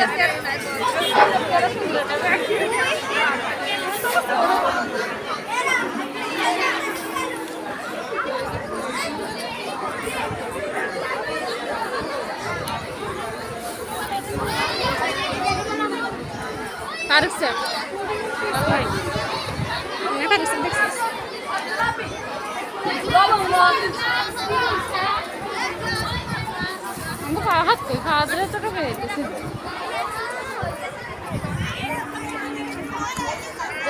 Buradayım. Tarıksın. Ne tarıksın? Baba, rahat koy. Hazıra çıkıp edilsin.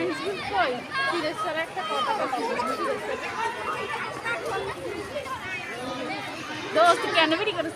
Science group কই ফিরেশ্বর একটা কথা দোস্ত কেন বেরি করিস